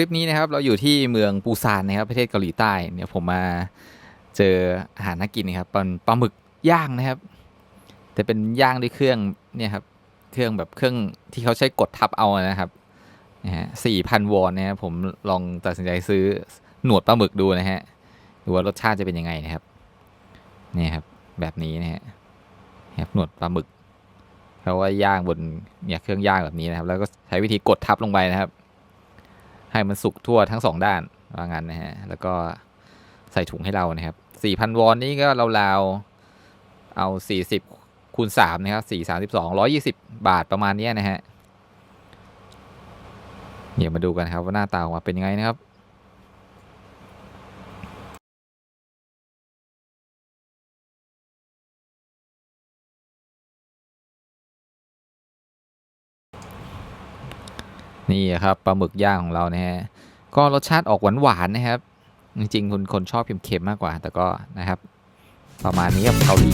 ลิปนี้นะครับเราอยู่ที่เมืองปูซานนะครับประเทศเกาหลีใต้เนี่ยผมมาเจออาหารน่ากินนะครับเป็นปลาหมึกย่างนะครับ แต่เป็นย่างด้วยเครื่องเนี่ยครับเครื่องแบบเครื่องที่เขาใช้กดทับเอานะครับนะฮะสี่พันวอนนะครับผมลองตัดสินใจซื้อหนวดปลาหมึกดูนะฮะดูว่ารสชาติจะเป็นยังไงนะครับเนี่ยครับแบบนี้นะฮะครับหนวดปลาหมึกเขาว่าย่างบนเนี่ยเครื่องย่างแบบนี้นะครับ แล้วก็ใช้วิธีกดทับลงไปนะครับ ให้มันสุกทั่วทั้งสองด้านว่างั้นนะฮะแล้วก็ใส่ถุงให้เรานะครับสี่พันวอนนี่ก็ราวๆเอาสี่สิบคูณสามนะครับสี่สามสิบสองร้อยี่สิบบาทประมาณนี้นะฮะเดี๋ยวมาดูกันครับว่าหน้าตาออกมาเป็นยังไงนะครับ นี่ครับปลาหมึกย่างของเรานะฮะก็รสชาติออกหวานๆนะครับ จริงๆคนคนชอบเค็มๆมากกว่า แต่ก็นะครับ ประมาณนี้ครับเกาหลี